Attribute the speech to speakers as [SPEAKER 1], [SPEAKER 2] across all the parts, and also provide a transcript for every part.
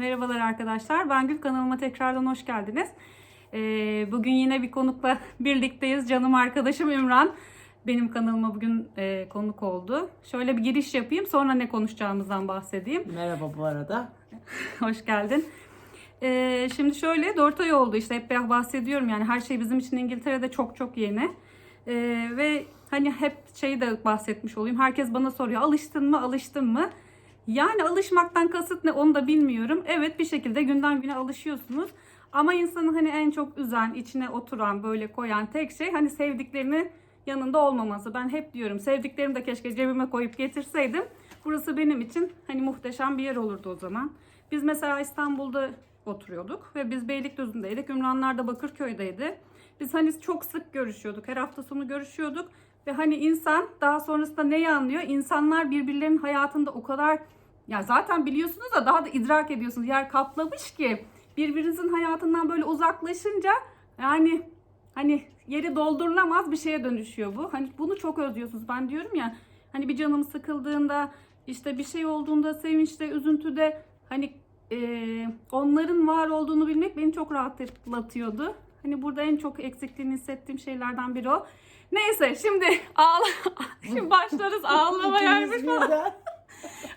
[SPEAKER 1] Merhabalar arkadaşlar. Ben Gül kanalıma tekrardan hoş geldiniz. Ee, bugün yine bir konukla birlikteyiz. Canım arkadaşım Ümran. Benim kanalıma bugün e, konuk oldu. Şöyle bir giriş yapayım sonra ne konuşacağımızdan bahsedeyim.
[SPEAKER 2] Merhaba bu arada.
[SPEAKER 1] Hoş geldin. Ee, şimdi şöyle 4 ay oldu işte hep bahsediyorum yani her şey bizim için İngiltere'de çok çok yeni. Ee, ve hani hep şeyi de bahsetmiş olayım. Herkes bana soruyor alıştın mı alıştın mı? Yani alışmaktan kasıt ne onu da bilmiyorum. Evet bir şekilde günden güne alışıyorsunuz. Ama insanı hani en çok üzen, içine oturan, böyle koyan tek şey hani sevdiklerini yanında olmaması. Ben hep diyorum sevdiklerimi de keşke cebime koyup getirseydim. Burası benim için hani muhteşem bir yer olurdu o zaman. Biz mesela İstanbul'da oturuyorduk ve biz Beylikdüzü'ndeydik. Ümranlar da Bakırköy'deydi. Biz hani çok sık görüşüyorduk. Her hafta sonu görüşüyorduk. Ve hani insan daha sonrasında neyi anlıyor? İnsanlar birbirlerinin hayatında o kadar ya zaten biliyorsunuz da daha da idrak ediyorsunuz. Yer kaplamış ki birbirinizin hayatından böyle uzaklaşınca yani hani yeri doldurulamaz bir şeye dönüşüyor bu. Hani bunu çok özlüyorsunuz. Ben diyorum ya hani bir canım sıkıldığında işte bir şey olduğunda sevinçte, üzüntüde hani eee, onların var olduğunu bilmek beni çok rahatlatıyordu. Hani burada en çok eksikliğini hissettiğim şeylerden biri o. Neyse şimdi ağla şimdi başlarız ağlamaya.
[SPEAKER 2] İkimiz birden.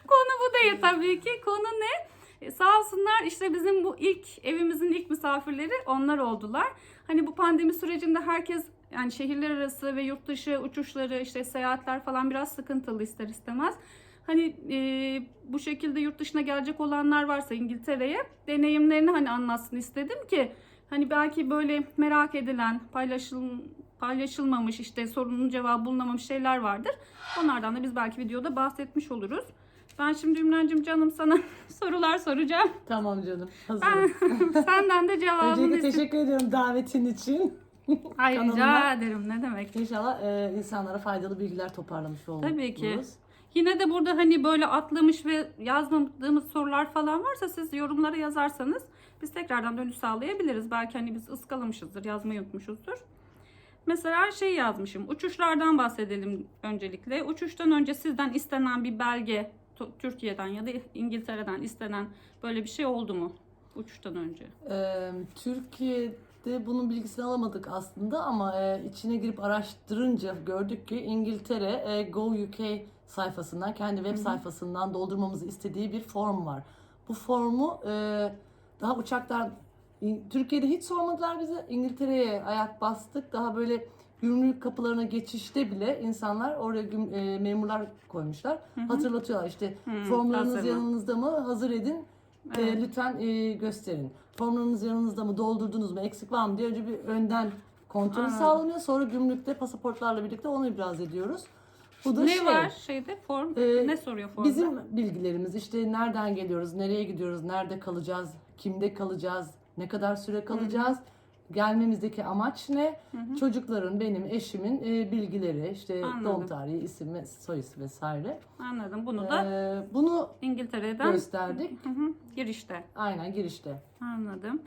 [SPEAKER 1] Konu bu değil tabii ki. Konu ne? E, Sağ olsunlar işte bizim bu ilk evimizin ilk misafirleri onlar oldular. Hani bu pandemi sürecinde herkes yani şehirler arası ve yurt dışı uçuşları işte seyahatler falan biraz sıkıntılı ister istemez. Hani e, bu şekilde yurt dışına gelecek olanlar varsa İngiltere'ye deneyimlerini hani anlatsın istedim ki hani belki böyle merak edilen paylaşıl paylaşılmamış işte sorunun cevabı bulunamamış şeyler vardır. Onlardan da biz belki videoda bahsetmiş oluruz. Ben şimdi Ümrancığım canım sana sorular soracağım.
[SPEAKER 2] Tamam canım. Hazırım.
[SPEAKER 1] Ben senden de cevabını
[SPEAKER 2] Öncelikle teşekkür ediyorum davetin için.
[SPEAKER 1] Ay rica ederim ne demek.
[SPEAKER 2] İnşallah e, insanlara faydalı bilgiler toparlamış oluruz.
[SPEAKER 1] Tabii ki. Yine de burada hani böyle atlamış ve yazmadığımız sorular falan varsa siz yorumlara yazarsanız biz tekrardan dönüş sağlayabiliriz. Belki hani biz ıskalamışızdır, yazmayı unutmuşuzdur. Mesela şey yazmışım. Uçuşlardan bahsedelim öncelikle. Uçuştan önce sizden istenen bir belge Türkiye'den ya da İngiltere'den istenen böyle bir şey oldu mu? Uçuştan önce.
[SPEAKER 2] E, Türkiye'de bunun bilgisini alamadık aslında ama e, içine girip araştırınca gördük ki İngiltere e, Go UK sayfasından kendi web sayfasından doldurmamızı istediği bir form var. Bu formu e, daha uçaktan Türkiye'de hiç sormadılar bize. İngiltere'ye ayak bastık. Daha böyle gümrük kapılarına geçişte bile insanlar oraya güm- e, memurlar koymuşlar. Hatırlatıyorlar işte
[SPEAKER 1] Hı,
[SPEAKER 2] formlarınız
[SPEAKER 1] hazır mı?
[SPEAKER 2] yanınızda mı? Hazır edin. E,
[SPEAKER 1] Evet.
[SPEAKER 2] lütfen e, gösterin. Formlarınız yanınızda mı? Doldurdunuz mu? Eksik var mı diye önce bir önden kontrol
[SPEAKER 1] Anladım.
[SPEAKER 2] sağlanıyor. Sonra gümrükte pasaportlarla birlikte onu ibraz ediyoruz. Bu da
[SPEAKER 1] Ne
[SPEAKER 2] şey,
[SPEAKER 1] var şeyde form?
[SPEAKER 2] e,
[SPEAKER 1] ne soruyor formda?
[SPEAKER 2] Bizim bilgilerimiz işte nereden geliyoruz, nereye gidiyoruz, nerede kalacağız, kimde kalacağız, ne kadar süre kalacağız, gelmemizdeki amaç ne, çocukların, benim eşimin e, bilgileri, işte
[SPEAKER 1] Anladım.
[SPEAKER 2] doğum tarihi, isim, ve soy isim vesaire.
[SPEAKER 1] Anladım. Bunu da
[SPEAKER 2] Ee, bunu
[SPEAKER 1] İngiltere'den
[SPEAKER 2] gösterdik.
[SPEAKER 1] Hı hı, girişte.
[SPEAKER 2] Aynen girişte.
[SPEAKER 1] Anladım.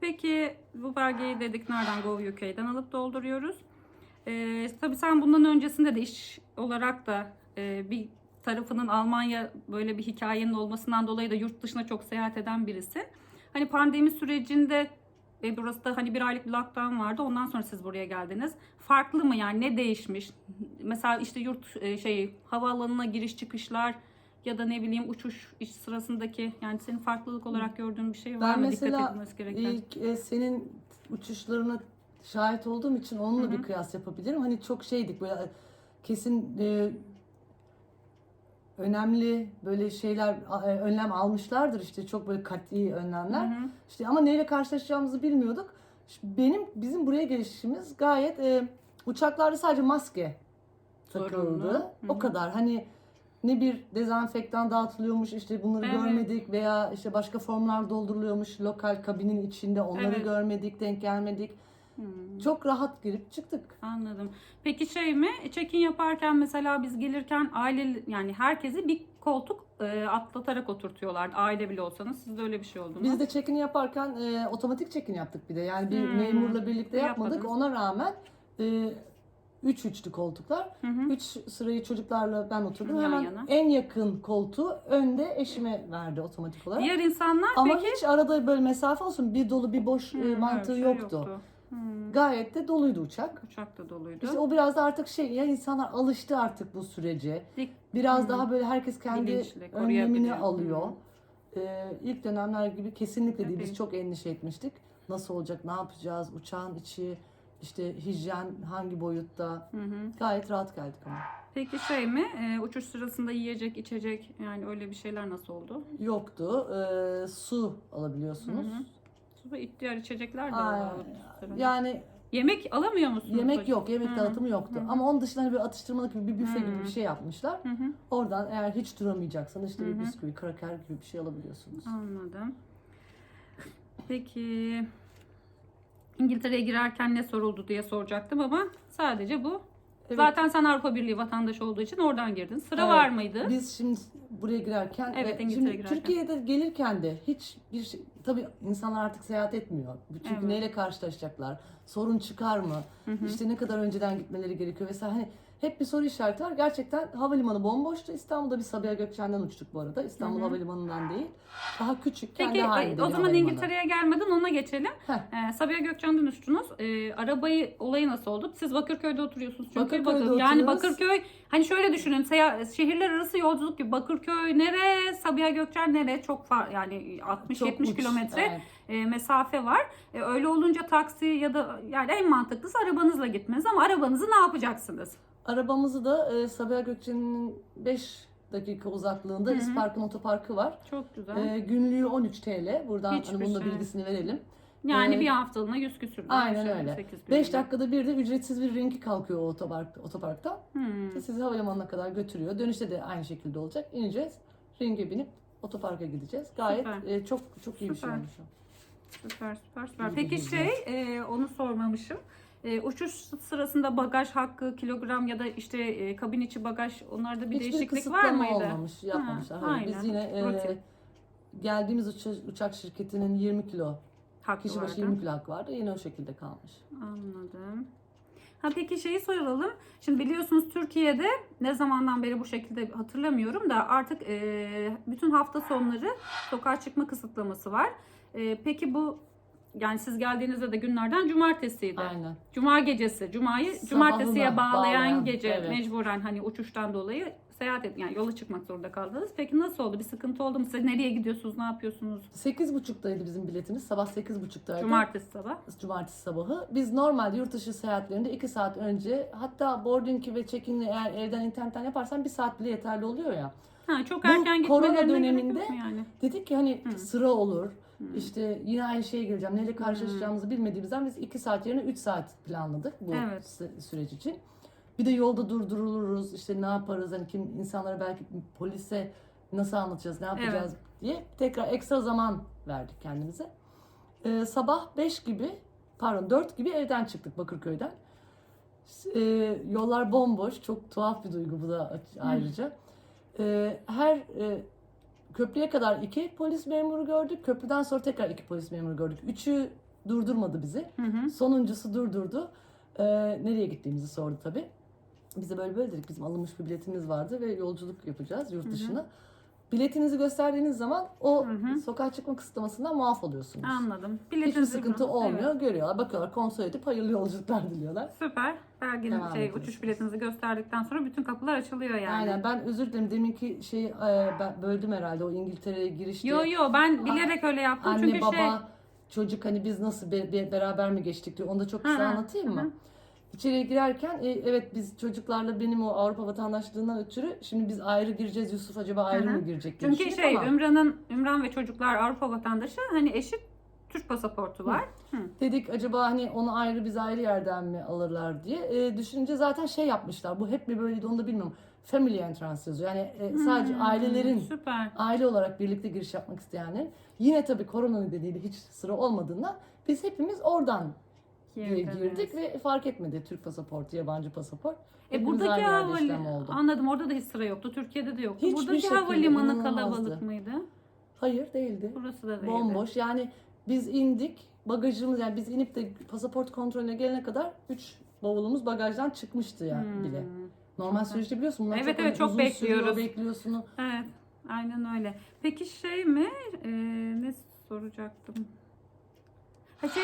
[SPEAKER 1] Peki bu belgeyi dedik nereden Gov.uk'dan alıp dolduruyoruz. Ee, tabii sen bundan öncesinde de iş olarak da e, bir tarafının Almanya böyle bir hikayenin olmasından dolayı da yurt dışına çok seyahat eden birisi. Hani pandemi sürecinde ve burası da hani bir aylık bir lockdown vardı. Ondan sonra siz buraya geldiniz. Farklı mı yani ne değişmiş? Mesela işte yurt e, şey havaalanına giriş çıkışlar ya da ne bileyim uçuş iş sırasındaki yani senin farklılık olarak gördüğün bir şey var
[SPEAKER 2] Ben
[SPEAKER 1] mı? Dikkat
[SPEAKER 2] mesela
[SPEAKER 1] edilmesi gereken.
[SPEAKER 2] ilk e, senin uçuşlarına şahit olduğum için onunla
[SPEAKER 1] Hı hı.
[SPEAKER 2] bir kıyas yapabilirim. Hani çok şeydik böyle kesin e, önemli böyle şeyler e, önlem almışlardır işte çok böyle kat'i önlemler.
[SPEAKER 1] Hı hı.
[SPEAKER 2] İşte ama neyle karşılaşacağımızı bilmiyorduk. Benim bizim buraya gelişimiz gayet e, uçaklarda sadece maske takıldı.
[SPEAKER 1] Hı
[SPEAKER 2] O
[SPEAKER 1] hı.
[SPEAKER 2] kadar. Hani ne bir dezenfektan dağıtılıyormuş işte bunları
[SPEAKER 1] Evet.
[SPEAKER 2] görmedik veya işte başka formlar dolduruluyormuş lokal kabinin içinde onları
[SPEAKER 1] Evet.
[SPEAKER 2] görmedik, denk gelmedik.
[SPEAKER 1] Hmm,
[SPEAKER 2] Çok rahat girip çıktık.
[SPEAKER 1] Anladım. Peki şey mi? Check-in yaparken mesela biz gelirken aile yani herkesi bir koltuk e, atlatarak oturtuyorlardı. Aile bile olsanız sizde öyle bir şey oldu mu?
[SPEAKER 2] Biz de check-in yaparken e, otomatik check-in yaptık bir de. Yani bir
[SPEAKER 1] Hmm.
[SPEAKER 2] memurla birlikte yapmadık.
[SPEAKER 1] Yapmadınız.
[SPEAKER 2] Ona rağmen e, Üç üçlü koltuklar.
[SPEAKER 1] Hı hı.
[SPEAKER 2] Üç sırayı çocuklarla ben oturdum.
[SPEAKER 1] Yan
[SPEAKER 2] Hemen
[SPEAKER 1] yana.
[SPEAKER 2] en yakın koltuğu önde eşime verdi otomatik olarak.
[SPEAKER 1] Diğer insanlar
[SPEAKER 2] Ama
[SPEAKER 1] peki?
[SPEAKER 2] hiç arada böyle mesafe olsun bir dolu bir boş e,
[SPEAKER 1] Hı, öyle
[SPEAKER 2] mantığı
[SPEAKER 1] şey
[SPEAKER 2] yoktu.
[SPEAKER 1] Hmm,
[SPEAKER 2] Gayet de doluydu uçak.
[SPEAKER 1] Uçak da doluydu.
[SPEAKER 2] İşte o biraz da artık şey ya insanlar alıştı artık bu sürece.
[SPEAKER 1] Dik-
[SPEAKER 2] Biraz
[SPEAKER 1] Hı.
[SPEAKER 2] daha böyle herkes kendi
[SPEAKER 1] Bilinçli,
[SPEAKER 2] önlemini alıyor.
[SPEAKER 1] Hı.
[SPEAKER 2] Ee, ilk dönemler gibi kesinlikle değil. Biz çok endişe etmiştik. Nasıl olacak, ne yapacağız, uçağın içi, işte hijyen hangi boyutta.
[SPEAKER 1] Hı hı.
[SPEAKER 2] Gayet rahat geldik ama.
[SPEAKER 1] Peki şey mi? e, uçuş sırasında yiyecek, içecek yani öyle bir şeyler nasıl oldu?
[SPEAKER 2] Yoktu. Ee, su alabiliyorsunuz.
[SPEAKER 1] Hı hı. Ve ihtiyar içecekler de
[SPEAKER 2] Ay,
[SPEAKER 1] var.
[SPEAKER 2] Yani
[SPEAKER 1] Yemek alamıyor musunuz?
[SPEAKER 2] yemek
[SPEAKER 1] hocam?
[SPEAKER 2] yok, yemek
[SPEAKER 1] Hı.
[SPEAKER 2] dağıtımı yoktu.
[SPEAKER 1] Hı.
[SPEAKER 2] Ama onun dışında hani bir atıştırmalık gibi bir büfe gibi
[SPEAKER 1] Hı.
[SPEAKER 2] bir şey yapmışlar.
[SPEAKER 1] Hı hı.
[SPEAKER 2] Oradan eğer hiç duramayacaksanız işte
[SPEAKER 1] Hı
[SPEAKER 2] bir bisküvi, kraker gibi bir şey alabiliyorsunuz.
[SPEAKER 1] Anladım. Peki İngiltere'ye girerken ne soruldu diye soracaktım ama sadece bu.
[SPEAKER 2] Evet.
[SPEAKER 1] Zaten sen Avrupa Birliği vatandaşı olduğu için oradan girdin. Sıra
[SPEAKER 2] Evet.
[SPEAKER 1] var mıydı?
[SPEAKER 2] Biz şimdi buraya girerken,
[SPEAKER 1] Evet,
[SPEAKER 2] e, şimdi
[SPEAKER 1] girerken.
[SPEAKER 2] Türkiye'de gelirken de hiç bir şey, tabii insanlar artık seyahat etmiyor. Çünkü
[SPEAKER 1] Evet.
[SPEAKER 2] neyle karşılaşacaklar? Sorun çıkar mı?
[SPEAKER 1] Hı hı.
[SPEAKER 2] İşte ne kadar önceden gitmeleri gerekiyor vesaire. Hani hep bir soru işareti var. Gerçekten havalimanı bomboştu. İstanbul'da bir Sabiha Gökçen'den uçtuk bu arada. İstanbul
[SPEAKER 1] Hı hı.
[SPEAKER 2] Havalimanı'ndan değil. Daha küçük, kendi
[SPEAKER 1] Peki
[SPEAKER 2] halinde
[SPEAKER 1] o
[SPEAKER 2] bir
[SPEAKER 1] zaman
[SPEAKER 2] havalimanı.
[SPEAKER 1] İngiltere'ye gelmeden ona geçelim.
[SPEAKER 2] Heh.
[SPEAKER 1] Ee, Sabiha Gökçen'den uçtunuz. Ee, arabayı olayı nasıl oldu? Siz Bakırköy'de oturuyorsunuz. Çünkü
[SPEAKER 2] Bakırköy'de
[SPEAKER 1] bakın yani
[SPEAKER 2] oturuyoruz.
[SPEAKER 1] Bakırköy hani şöyle düşünün seya- şehirler arası yolculuk gibi Bakırköy nere Sabiha Gökçen nere çok far yani 60
[SPEAKER 2] Çok
[SPEAKER 1] 70
[SPEAKER 2] uç,
[SPEAKER 1] kilometre
[SPEAKER 2] evet.
[SPEAKER 1] e, mesafe var. E, öyle olunca taksi ya da yani en mantıklısı arabanızla gitmeniz ama arabanızı ne yapacaksınız?
[SPEAKER 2] Arabamızı da e, Sabiha Gökçen'in 5 dakika uzaklığında
[SPEAKER 1] Hı hı.
[SPEAKER 2] İspark'ın otoparkı var.
[SPEAKER 1] Çok güzel.
[SPEAKER 2] E, günlüğü 13 TL. Buradan
[SPEAKER 1] Hiçbir
[SPEAKER 2] hani bunun da
[SPEAKER 1] şey.
[SPEAKER 2] bilgisini verelim.
[SPEAKER 1] yani
[SPEAKER 2] e,
[SPEAKER 1] bir haftalığına 100 küsür.
[SPEAKER 2] Aynen öyle.
[SPEAKER 1] 8 bin
[SPEAKER 2] 5
[SPEAKER 1] lira.
[SPEAKER 2] dakikada bir de ücretsiz bir ringi kalkıyor o otopark, otoparkta.
[SPEAKER 1] Hmm.
[SPEAKER 2] Sizi havalimanına kadar götürüyor. Dönüşte de aynı şekilde olacak. İneceğiz. Ringe binip otoparka gideceğiz. Gayet
[SPEAKER 1] Süper.
[SPEAKER 2] e, çok çok iyi bir şey
[SPEAKER 1] Süper.
[SPEAKER 2] olmuş o.
[SPEAKER 1] Süper süper süper. Peki şey e, onu sormamışım. E, uçuş sırasında bagaj hakkı kilogram ya da işte e, kabin içi bagaj onlarda bir
[SPEAKER 2] Hiçbir
[SPEAKER 1] değişiklik var mıydı?
[SPEAKER 2] olmamış, yapmamışlar.
[SPEAKER 1] Ha,
[SPEAKER 2] Hayır, biz
[SPEAKER 1] aynen.
[SPEAKER 2] yine e,
[SPEAKER 1] Rutin.
[SPEAKER 2] geldiğimiz uça- uçak şirketinin 20 kilo,
[SPEAKER 1] Hakkı
[SPEAKER 2] kişi başı
[SPEAKER 1] vardı.
[SPEAKER 2] 20 kilo hakkı vardı. Yine o şekilde kalmış.
[SPEAKER 1] Anladım. Ha peki şeyi soralım. Şimdi biliyorsunuz Türkiye'de ne zamandan beri bu şekilde hatırlamıyorum da artık e, bütün hafta sonları sokağa çıkma kısıtlaması var. E, peki bu yani siz geldiğinizde de günlerden cumartesiydi.
[SPEAKER 2] Aynen.
[SPEAKER 1] Cuma gecesi, cumayı
[SPEAKER 2] Sabahına
[SPEAKER 1] cumartesiye bağlayan,
[SPEAKER 2] bağlayan,
[SPEAKER 1] gece
[SPEAKER 2] evet.
[SPEAKER 1] mecburen hani uçuştan dolayı seyahat et yani yola çıkmak zorunda kaldınız. Peki nasıl oldu? Bir sıkıntı oldu mu? Siz nereye gidiyorsunuz? Ne yapıyorsunuz?
[SPEAKER 2] 8.30'daydı bizim biletimiz. Sabah 8.30'daydı.
[SPEAKER 1] Cumartesi sabah.
[SPEAKER 2] Cumartesi sabahı. Biz normalde yurt dışı seyahatlerinde 2 saat önce hatta boarding ve check-in'i eğer evden internetten yaparsan 1 saat bile yeterli oluyor ya.
[SPEAKER 1] Ha çok
[SPEAKER 2] Bu
[SPEAKER 1] erken
[SPEAKER 2] korona
[SPEAKER 1] gitmelerine gerek
[SPEAKER 2] döneminde-
[SPEAKER 1] yani?
[SPEAKER 2] Dedik ki hani
[SPEAKER 1] Hı.
[SPEAKER 2] sıra olur.
[SPEAKER 1] Hı.
[SPEAKER 2] İşte yine aynı şeye geleceğim. Neyle karşılaşacağımızı bilmediğimizden biz 2 saat yerine 3 saat planladık bu
[SPEAKER 1] Evet.
[SPEAKER 2] sü- süreç için. Bir de yolda durduruluruz. işte ne yaparız? Hani kim insanlara belki polise nasıl anlatacağız, ne yapacağız diye tekrar ekstra zaman verdik kendimize. Ee, sabah 5 gibi pardon 4 gibi evden çıktık Bakırköy'den. Ee, yollar bomboş. Çok tuhaf bir duygu bu da ayrıca. Ee, her e, köprüye kadar iki polis memuru gördük. Köprüden sonra tekrar iki polis memuru gördük. Üçü durdurmadı bizi.
[SPEAKER 1] Hı hı.
[SPEAKER 2] Sonuncusu durdurdu. Ee, nereye gittiğimizi sordu tabii. Bize böyle böyle dedik. Bizim alınmış bir biletimiz vardı ve yolculuk yapacağız yurt
[SPEAKER 1] Hı hı.
[SPEAKER 2] Biletinizi gösterdiğiniz zaman o
[SPEAKER 1] Hı hı.
[SPEAKER 2] sokağa çıkma kısıtlamasından muaf oluyorsunuz.
[SPEAKER 1] Anladım.
[SPEAKER 2] Hiçbir
[SPEAKER 1] Biletinizi
[SPEAKER 2] sıkıntı
[SPEAKER 1] Evet.
[SPEAKER 2] olmuyor. Görüyorlar, bakıyorlar, kontrol edip hayırlı yolculuklar diliyorlar.
[SPEAKER 1] Süper. Belgenin
[SPEAKER 2] Devam
[SPEAKER 1] şey,
[SPEAKER 2] ediyoruz.
[SPEAKER 1] uçuş biletinizi gösterdikten sonra bütün kapılar açılıyor yani.
[SPEAKER 2] Aynen. Ben özür dilerim. Deminki şeyi e, ben böldüm herhalde. O İngiltere'ye girişte.
[SPEAKER 1] Yo yo ben bilerek öyle yaptım
[SPEAKER 2] Anne
[SPEAKER 1] çünkü
[SPEAKER 2] baba
[SPEAKER 1] şey
[SPEAKER 2] çocuk hani biz nasıl be- be- beraber mi geçtik diyor. Onu da çok kısa
[SPEAKER 1] Hı hı,
[SPEAKER 2] anlatayım mı?
[SPEAKER 1] hı.
[SPEAKER 2] İçeriye girerken e, evet biz çocuklarla benim o Avrupa vatandaşlığından ötürü şimdi biz ayrı gireceğiz. Yusuf acaba ayrı
[SPEAKER 1] Hı hı.
[SPEAKER 2] mı girecek diye
[SPEAKER 1] çünkü
[SPEAKER 2] düşündük
[SPEAKER 1] şey
[SPEAKER 2] ama
[SPEAKER 1] Ümran'ın Ümran ve çocuklar Avrupa vatandaşı hani eşit Türk pasaportu var. Hı.
[SPEAKER 2] dedik acaba hani onu ayrı biz ayrı yerden mi alırlar diye E, düşününce zaten şey yapmışlar. Bu hep mi böyleydi onu da bilmiyorum. Family entrance yazıyor. Yani e, sadece
[SPEAKER 1] Hmm,
[SPEAKER 2] ailelerin
[SPEAKER 1] Süper.
[SPEAKER 2] aile olarak birlikte giriş yapmak isteyenlerin yine tabii korona nedeniyle hiç sıra olmadığından biz hepimiz oradan e,
[SPEAKER 1] Girdiniz.
[SPEAKER 2] girdik ve fark etmedi Türk pasaportu, yabancı pasaport.
[SPEAKER 1] E
[SPEAKER 2] Hepimiz
[SPEAKER 1] buradaki
[SPEAKER 2] aynı yerde
[SPEAKER 1] havali
[SPEAKER 2] işlem oldu.
[SPEAKER 1] anladım orada da hiç sıra yoktu. Türkiye'de de yoktu.
[SPEAKER 2] Hiçbir
[SPEAKER 1] buradaki
[SPEAKER 2] şekilde
[SPEAKER 1] havalimanı
[SPEAKER 2] inanılmazdı.
[SPEAKER 1] kalabalık mıydı?
[SPEAKER 2] Hayır değildi.
[SPEAKER 1] Burası da değildi.
[SPEAKER 2] Bomboş. Yani biz indik, bagajımız yani biz inip de pasaport kontrolüne gelene kadar 3 bavulumuz bagajdan çıkmıştı ya
[SPEAKER 1] Hmm.
[SPEAKER 2] bile. Normal süreçte biliyorsun bunlar
[SPEAKER 1] Evet,
[SPEAKER 2] çok,
[SPEAKER 1] evet, çok
[SPEAKER 2] uzun
[SPEAKER 1] bekliyoruz.
[SPEAKER 2] sürüyor, bekliyorsun.
[SPEAKER 1] Evet, aynen öyle. Peki şey mi? Ee, ne soracaktım? Ha şey,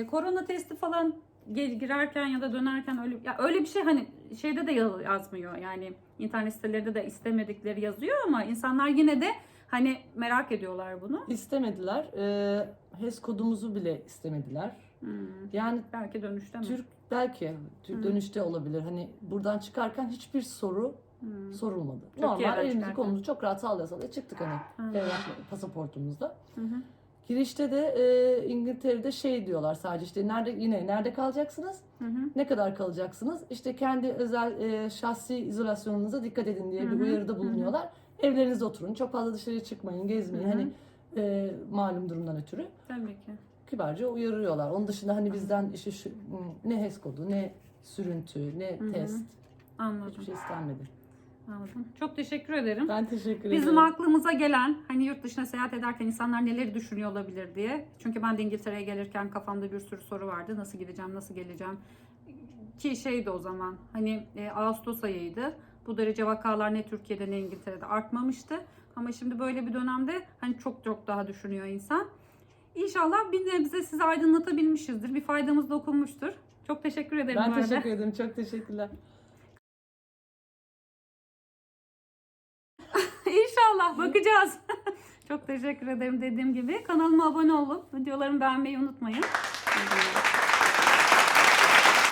[SPEAKER 1] e, korona testi falan girerken ya da dönerken öyle ya öyle bir şey hani şeyde de yaz- yazmıyor. Yani internet sitelerinde de istemedikleri yazıyor ama insanlar yine de hani merak ediyorlar bunu.
[SPEAKER 2] İstemediler. Ee, HES kodumuzu bile istemediler.
[SPEAKER 1] Hmm,
[SPEAKER 2] Yani
[SPEAKER 1] belki dönüşte mi?
[SPEAKER 2] Türk belki Türk
[SPEAKER 1] Hı.
[SPEAKER 2] dönüşte olabilir. Hani buradan çıkarken hiçbir soru
[SPEAKER 1] Hmm,
[SPEAKER 2] sorulmadı.
[SPEAKER 1] Türkiye'den
[SPEAKER 2] Normal elimizi kolumuzu çok rahat sallaya sallaya çıktık hani evrak pasaportumuzda.
[SPEAKER 1] hı hı.
[SPEAKER 2] Girişte de e, İngiltere'de şey diyorlar sadece işte nerede yine nerede kalacaksınız?
[SPEAKER 1] Hı hı.
[SPEAKER 2] Ne kadar kalacaksınız? İşte kendi özel e, şahsi izolasyonunuza dikkat edin diye
[SPEAKER 1] Hı
[SPEAKER 2] bir
[SPEAKER 1] hı,
[SPEAKER 2] uyarıda
[SPEAKER 1] hı hı.
[SPEAKER 2] bulunuyorlar. Evlerinizde oturun. Çok fazla dışarıya çıkmayın, gezmeyin.
[SPEAKER 1] Hı hı.
[SPEAKER 2] Hani e, malum durumdan ötürü
[SPEAKER 1] Tabii ki.
[SPEAKER 2] kibarca uyarıyorlar. Onun dışında hani bizden işte şu, ne HES kodu, ne sürüntü, ne
[SPEAKER 1] Hı hı.
[SPEAKER 2] test
[SPEAKER 1] Anladım.
[SPEAKER 2] hiçbir şey istenmedi.
[SPEAKER 1] Anladım. Çok teşekkür ederim.
[SPEAKER 2] Ben teşekkür ederim.
[SPEAKER 1] Bizim aklımıza gelen hani yurt dışına seyahat ederken insanlar neleri düşünüyor olabilir diye. Çünkü ben de İngiltere'ye gelirken kafamda bir sürü soru vardı. Nasıl gideceğim, nasıl geleceğim? Ki şeydi o zaman hani e, Ağustos ayıydı. Bu derece vakalar ne Türkiye'de ne İngiltere'de artmamıştı. Ama şimdi böyle bir dönemde hani çok çok daha düşünüyor insan. İnşallah bir nebze sizi aydınlatabilmişizdir. Bir faydamız dokunmuştur. Çok teşekkür ederim
[SPEAKER 2] Ben teşekkür ederim. Çok teşekkürler.
[SPEAKER 1] İnşallah bakacağız. Çok teşekkür ederim dediğim gibi. Kanalıma abone olup videolarımı beğenmeyi unutmayın.